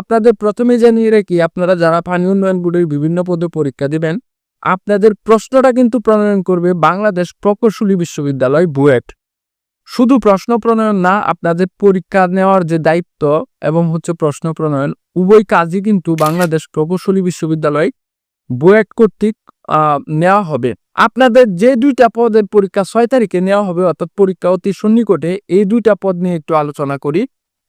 আপনাদের প্রথমে জানিয়ে রাখি, আপনারা যারা পানি উন্নয়ন বোর্ডের বিভিন্ন পদে পরীক্ষা দিবেন, আপনাদের প্রশ্নটা কিন্তু প্রণয়ন করবে বাংলাদেশ প্রকৌশলী বিশ্ববিদ্যালয় বুয়েট। শুধু প্রশ্ন প্রণয়ন না, আপনাদের পরীক্ষা নেওয়ার যে দায়িত্ব এবং হচ্ছে প্রশ্ন প্রণয়ন, উভয় কাজই কিন্তু বাংলাদেশ প্রকৌশলী বিশ্ববিদ্যালয় বুয়েট কর্তৃক নেওয়া হবে। আপনাদের যে দুইটা পদের পরীক্ষা ছয় তারিখে নেওয়া হবে, অর্থাৎ পরীক্ষা অতি সন্নিকটে, এই দুইটা পদ নিয়ে একটু আলোচনা করি।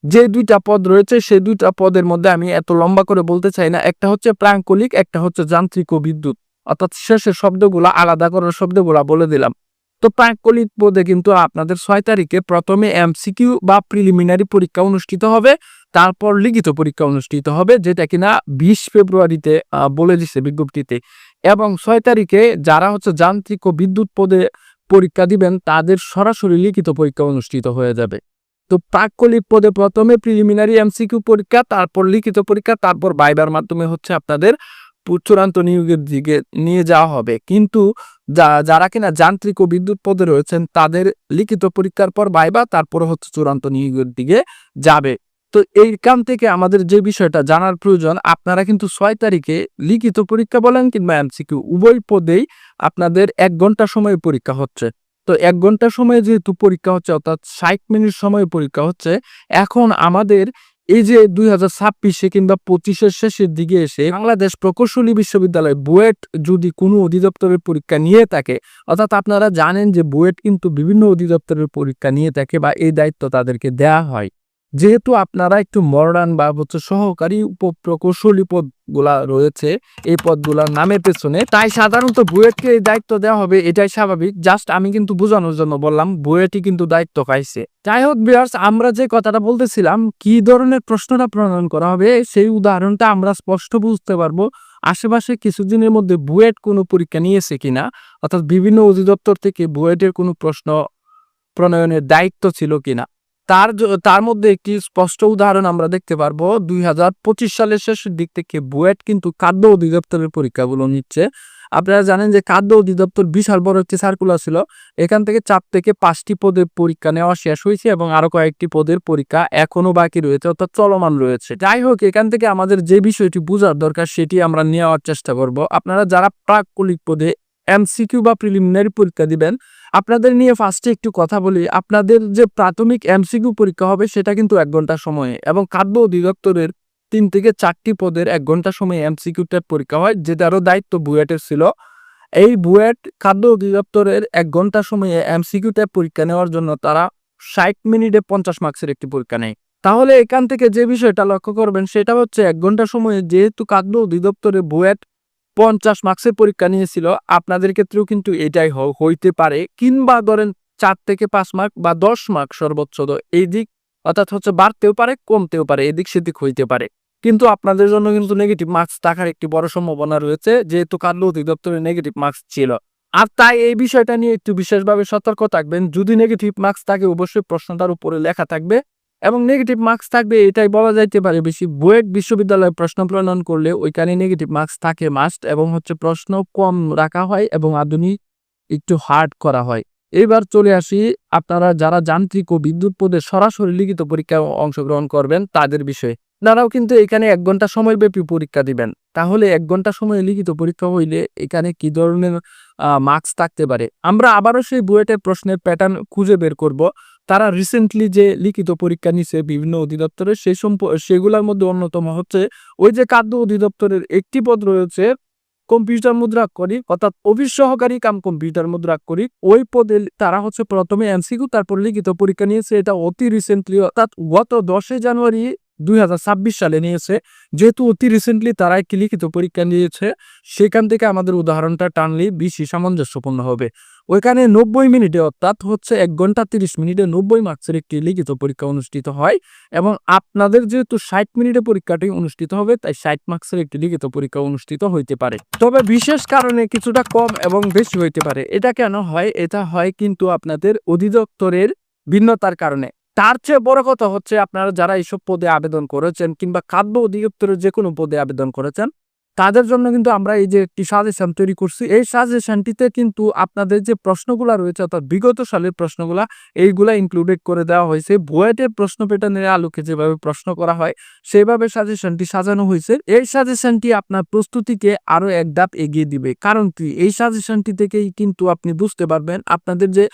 যে দুইটা পদ রয়েছে সেই দুইটা পদের মধ্যে আমি এত লম্বা করে বলতে চাই না। একটা হচ্ছে প্রাঙ্কলিক, একটা হচ্ছে যান্ত্রিক বিদ্যুৎ। অর্থাৎ শেষের শব্দগুলো আলাদা করার শব্দগুলো বলে দিলাম। তো প্রাঙ্কলিক পদে কিন্তু আপনাদের ছয় তারিখে প্রথমে এমসিকিউ বা প্রিলিমিনারি পরীক্ষা অনুষ্ঠিত হবে, তারপর লিখিত পরীক্ষা অনুষ্ঠিত হবে, যেটা কিনা বিশ ফেব্রুয়ারিতে বলে দিছে বিজ্ঞপ্তিতে। এবং ছয় তারিখে যারা হচ্ছে যান্ত্রিক ও বিদ্যুৎ পদে পরীক্ষা দিবেন, তাদের সরাসরি লিখিত পরীক্ষা অনুষ্ঠিত হয়ে যাবে। তো প্রাক্কলিক পদে প্রথমে প্রিলিমিনারি এমসিকিউ পরীক্ষা, তারপর লিখিত পরীক্ষা, তারপর বাইবার মাধ্যমে হচ্ছে আপনাদের চূড়ান্ত নিয়োগের দিকে নিয়ে যাওয়া হবে। কিন্তু যারা কিনা যান্ত্রিক ও বিদ্যুৎ পদে রয়েছেন, তাদের লিখিত পরীক্ষার পর বাইবা, তারপরে হচ্ছে চূড়ান্ত নিয়োগের দিকে যাবে। তো এইখান থেকে আমাদের যে বিষয়টা জানার প্রয়োজন, আপনারা কিন্তু ছয় তারিখে লিখিত পরীক্ষা বলেন কিংবা এমসিকিউ উভয় পদেই আপনাদের এক ঘণ্টা সময় পরীক্ষা হচ্ছে। তো এক ঘণ্টা সময়ে যেহেতু পরীক্ষা হচ্ছে, অর্থাৎ ষাট মিনিট সময়ে পরীক্ষা হচ্ছে, এখন আমাদের এই যে দুই হাজার ছাব্বিশে কিংবা পঁচিশের শেষের দিকে এসে বাংলাদেশ প্রকৌশলী বিশ্ববিদ্যালয় বুয়েট যদি কোনো অধিদপ্তরের পরীক্ষা নিয়ে থাকে, অর্থাৎ আপনারা জানেন যে বুয়েট কিন্তু বিভিন্ন অধিদপ্তরের পরীক্ষা নিয়ে থাকে বা এই দায়িত্ব তাদেরকে দেয়া হয়। যেহেতু আপনারা একটু মডার্ন বা হচ্ছে সহকারী উপপ্রকৌশলী পদগুলা রয়েছে, এই পদগুলার নামের পেছনে, তাই সাধারণত বুয়েটকে এই দায়িত্ব দেওয়া হবে, এটাই স্বাভাবিক। জাস্ট আমি কিন্তু বোঝানোর জন্য বললাম, বুয়েটই কিন্তু দায়িত্ব পাইছে। যাই হোক বিয়ার্স আমরা যে কথাটা বলতেছিলাম, কি ধরনের প্রশ্নটা প্রণয়ন করা হবে, সেই উদাহরণটা আমরা স্পষ্ট বুঝতে পারব, আশেপাশে কিছুদিনের মধ্যে বুয়েট কোনো পরীক্ষা নিয়েছে কিনা, অর্থাৎ বিভিন্ন অধিদপ্তর থেকে বুয়েটের কোনো প্রশ্ন প্রণয়নের দায়িত্ব ছিল কিনা। তার তার মধ্যে একটি স্পষ্ট উদাহরণ আমরা দেখতে পারব। দুই হাজার পঁচিশ সালের শেষের দিক থেকে বুয়েট কিন্তু খাদ্য অধিদপ্তরের পরীক্ষাগুলো নিচ্ছে। আপনারা জানেন যে খাদ্য অধিদপ্তর বিশাল বড় একটি সার্কুলার ছিল। এখান থেকে চার থেকে পাঁচটি পদের পরীক্ষা নেওয়া শেষ হয়েছে এবং আরও কয়েকটি পদের পরীক্ষা এখনও বাকি রয়েছে, অর্থাৎ চলমান রয়েছে। যাই হোক, এখান থেকে আমাদের যে বিষয়টি বোঝার দরকার, সেটি আমরা নেওয়ার চেষ্টা করব। আপনারা যারা প্রাক্কলিক পদে এমসিকিউ বা প্রিলিমিনারি পরীক্ষা দিবেন। আপনাদের নিয়ে ফার্স্টে একটু কথা বলি। আপনাদের যে প্রাথমিক এমসিকিউ পরীক্ষা হবে, সেটা কিন্তু এক ঘণ্টা সময়ে এবং খাদ্য অধিদপ্তরের তিন থেকে চারটি পদের এক ঘণ্টা সময়ে এমসিকিউটার পরীক্ষা হয় যেটারও দায়িত্ব বুয়েটের ছিল। এই বুয়েট খাদ্য অধিদপ্তরের এক ঘণ্টা সময়ে এমসিকিউটা পরীক্ষা নেওয়ার জন্য তারা ষাট মিনিটে পঞ্চাশ মার্কসের একটি পরীক্ষা নেয়। তাহলে এখান থেকে যে বিষয়টা লক্ষ্য করবেন, সেটা হচ্ছে এক ঘণ্টা সময়ে যেহেতু খাদ্য অধিদপ্তরে বুয়েট পঞ্চাশ মার্কসের পরীক্ষা নিয়েছিল। আপনাদের ক্ষেত্রেও কিন্তু এটাই হইতে পারে। কিংবা ধরেন চার থেকে পাঁচ মার্ক বা দশ মার্ক সর্বোচ্চ এই দিক অর্থাৎ হচ্ছে বাড়তেও পারে, কমতেও পারে এদিক সেদিক হইতে পারে। কিন্তু আপনাদের জন্য কিন্তু নেগেটিভ মার্কস থাকার একটি বড় সম্ভাবনা রয়েছে, যেহেতু খাদ্য অধিদপ্তরে নেগেটিভ মার্কস ছিল। আর তাই এই বিষয়টা নিয়ে একটু বিশেষভাবে সতর্ক থাকবেন। যদি নেগেটিভ মার্কস থাকে, অবশ্যই প্রশ্নটার উপরে লেখা থাকবে। এবং নেগেটিভ মার্কস থাকবে, এটাই বলা যাইতে পারে বেশি। বুয়েট বিশ্ববিদ্যালয়ে প্রশ্ন প্রণয়ন করলে ওইখানে নেগেটিভ মার্কস থাকে মাস্ট এবং হচ্ছে প্রশ্ন কম রাখা হয় এবং আধুনিক একটু হার্ড করা হয়। এবার চলে আসি, আপনারা যারা যান্ত্রিক ও বিদ্যুৎ পদে সরাসরি লিখিত পরীক্ষায় অংশগ্রহণ করবেন তাদের বিষয়ে। তারাও কিন্তু এখানে এক ঘণ্টা সময়ব্যাপী পরীক্ষা দিবেন। তাহলে এক ঘণ্টা সময় লিখিত পরীক্ষা হইলে এখানে কি ধরনের মার্কস থাকতে পারে? আমরা আবারও সেই বুয়েটের প্রশ্নের প্যাটার্ন খুঁজে বের করব। তারা রিসেন্টলি যে লিখিত পরীক্ষা নিছে বিভিন্ন অধিদপ্তরের সেই সম্প, সেগুলোর মধ্যে অন্যতম হচ্ছে, ওই যে খাদ্য অধিদপ্তরের একটি পদ রয়েছে কম্পিউটার মুদ্রা করি অর্থাৎ অফিস সহকারী কাম কম্পিউটার মুদ্রা করি ওই পদে তারা হচ্ছে প্রথমে এমসিকিউ তারপর লিখিত পরীক্ষা নিয়েছে, এটা অতি রিসেন্টলি অর্থাৎ গত দশই জানুয়ারি দুই হাজার ছাব্বিশ সালে নিয়েছে। যেহেতু অতি রিসেন্টলি তারা একটি লিখিত পরীক্ষা নিয়েছে, সেখান থেকে আমাদের উদাহরণটা টানলে বেশি সামঞ্জস্যপূর্ণ হবে। ওইখানে নব্বই মিনিটে অর্থাৎ হচ্ছে এক ঘণ্টা তিরিশ মিনিটে নব্বই মার্কসের একটি লিখিত পরীক্ষা অনুষ্ঠিত হয় এবং আপনাদের যেহেতু ষাট মিনিটে পরীক্ষাটি অনুষ্ঠিত হবে, তাই ষাট মার্কসের একটি লিখিত পরীক্ষা অনুষ্ঠিত হইতে পারে। তবে বিশেষ কারণে কিছুটা কম এবং বেশি হইতে পারে। এটা কেন হয়? এটা হয় কিন্তু আপনাদের অধিদপ্তরের ভিন্নতার কারণে। তার চেয়ে বড় কথা হচ্ছে আপনারা যারা এইসব পদে আবেদন করেছেন কিংবা খাদ্য অধিদপ্তরের যে কোনো পদে আবেদন করেছেন, তাদের জন্য কিন্তু আমরা এই যে একটি সাজেশন তৈরি করছি। এই সাজেশনটিতে কিন্তু আপনাদের যে প্রশ্নগুলো রয়েছে, অর্থাৎ বিগত সালের প্রশ্নগুলা, এইগুলা ইনক্লুডেড করে দেওয়া হয়েছে। বুয়েটের প্রশ্ন প্যাটার্নের আলোকে যেভাবে প্রশ্ন করা হয়, সেভাবে সাজেশনটি সাজানো হয়েছে। এই সাজেশনটি আপনার প্রস্তুতিকে আরও এক ধাপ এগিয়ে দিবে। কারণ কি? এই সাজেশনটি থেকেই কিন্তু আপনি বুঝতে পারবেন আপনাদের যে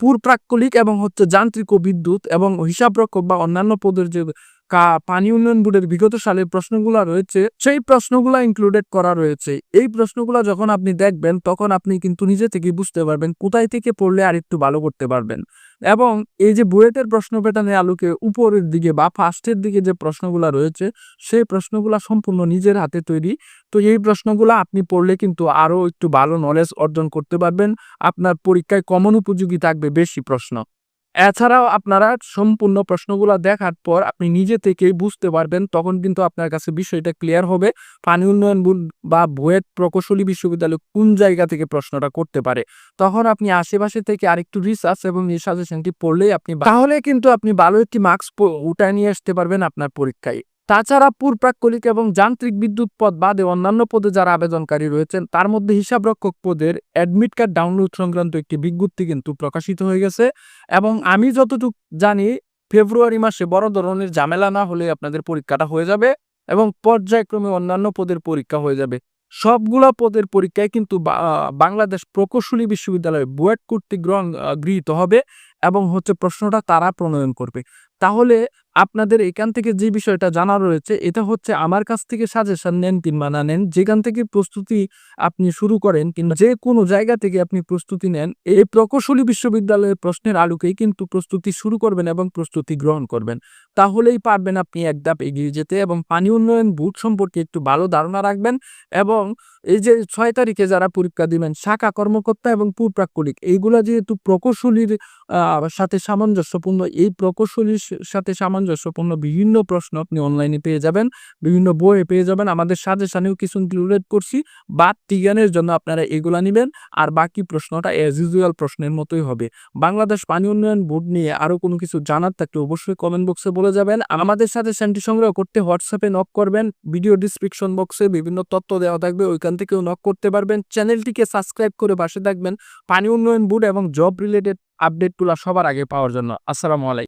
পুর প্রাক্কলিক এবং হচ্ছে যান্ত্রিক ও বিদ্যুৎ এবং হিসাবরক্ষক বা অন্যান্য পদের যে কা- পানি উন্নয়ন বোর্ডের বিগত সালের প্রশ্নগুলো রয়েছে, সেই প্রশ্নগুলো ইনক্লুডেড করা রয়েছে। এই প্রশ্নগুলো যখন আপনি দেখবেন, তখন আপনি কিন্তু নিজে থেকেই বুঝতে পারবেন কোথায় থেকে পড়লে আর একটু ভালো করতে পারবেন। এবং এই যে বুয়েটের প্রশ্ন প্যাটার্নের আলোকে উপরের দিকে বা ফার্স্টের দিকে যে প্রশ্নগুলো রয়েছে, সেই প্রশ্নগুলো সম্পূর্ণ নিজের হাতে তৈরি। তো এই প্রশ্নগুলো আপনি পড়লে কিন্তু আরও একটু ভালো নলেজ অর্জন করতে পারবেন। আপনার পরীক্ষায় কমন উপযোগী থাকবে বেশি প্রশ্ন। এছাড়াও আপনারা সম্পূর্ণ প্রশ্নগুলো দেখার পর আপনি নিজে থেকেই বুঝতে পারবেন, তখন কিন্তু আপনার কাছে বিষয়টা ক্লিয়ার হবে। পানি উন্নয়ন বা বুয়েট প্রকৌশলী বিশ্ববিদ্যালয় কোন জায়গা থেকে প্রশ্নটা করতে পারে? তখন আপনি আশেপাশে থেকে আরেকটু রিসার্চ এবং এই সাজেশনটি পড়লেই আপনি তাহলে কিন্তু আপনি ভালো একটি মার্কস উঠায় নিয়ে আসতে পারবেন আপনার পরীক্ষায়। তাছাড়া পূর্প্রাক্কলিক এবং যান্ত্রিক বিদ্যুৎ পদ বাদে অন্যান্য পদে যারা আবেদনকারী রয়েছেন, তার মধ্যে হিসাবরক্ষক পদের অ্যাডমিট কার্ড ডাউনলোড সংক্রান্ত একটি বিজ্ঞপ্তি কিন্তু প্রকাশিত হয়ে গেছে। এবং আমি যতটুকু জানি, ফেব্রুয়ারি মাসে বড় ধরনের ঝামেলা না হলে আপনাদের পরীক্ষাটা হয়ে যাবে এবং পর্যায়ক্রমে অন্যান্য পদের পরীক্ষা হয়ে যাবে। সবগুলা পদের পরীক্ষায় কিন্তু বাংলাদেশ প্রকৌশলী বিশ্ববিদ্যালয় বুয়েট কর্তৃক গৃহীত হবে এবং হচ্ছে প্রশ্নটা তারা প্রণয়ন করবে। তাহলে আপনাদের এখান থেকে যে বিষয়টা জানা রয়েছে, এটা হচ্ছে আমার কাছ থেকে সাজেশন নেন কিংবা না নেন। যেখান থেকে প্রস্তুতি আপনি শুরু করেন কিংবা যে কোনো জায়গা থেকে আপনি প্রস্তুতি নেন, এই প্রকৌশলী বিশ্ববিদ্যালয়ের প্রশ্নের আলোকেই কিন্তু প্রস্তুতি শুরু করবেন এবং প্রস্তুতি গ্রহণ করবেন। তাহলেই পারবেন আপনি এক ধাপ এগিয়ে যেতে এবং পানি উন্নয়ন বুট সম্পর্কে একটু ভালো ধারণা রাখবেন এবং এই যে ছয় তারিখে যারা পরীক্ষা দিবেন, শাখা কর্মকর্তা এবং পুরপ্রাক্কলিক এইগুলা যেহেতু প্রকৌশলীর সাথে সামঞ্জস্যপূর্ণ, এই প্রকৌশলীর সাথে সামঞ্জস্যপূর্ণ বিভিন্ন প্রশ্ন আপনি অনলাইনে পেয়ে যাবেন, বিভিন্ন বইয়ে পেয়ে যাবেন। আমাদের সাজেশনেও কিছু ইনক্লুডেড করছি। বা টিগানের জন্য আপনারা এগুলা নেবেন। আর বাকি প্রশ্নটা অ্যাজ ইউজুয়াল প্রশ্নের মতোই হবে। বাংলাদেশ পানি উন্নয়ন বোর্ড নিয়ে আরও কোনো কিছু জানার থাকলে অবশ্যই কমেন্ট বক্সে বলে যাবেন। আমাদের সাথে স্যান্টি সংগ্রহ করতে হোয়াটসঅ্যাপে নক করবেন। ভিডিও ডিসক্রিপশন বক্সে বিভিন্ন তথ্য দেওয়া থাকবে। ওইখান থেকেও নক করতে পারবেন। চ্যানেলটিকে সাবস্ক্রাইব করে পাশে থাকবেন। পানি উন্নয়ন বোর্ড এবং জব রিলেটেড আপডেটগুলো সবার আগে পাওয়ার জন্য। আসসালামু আলাইকুম।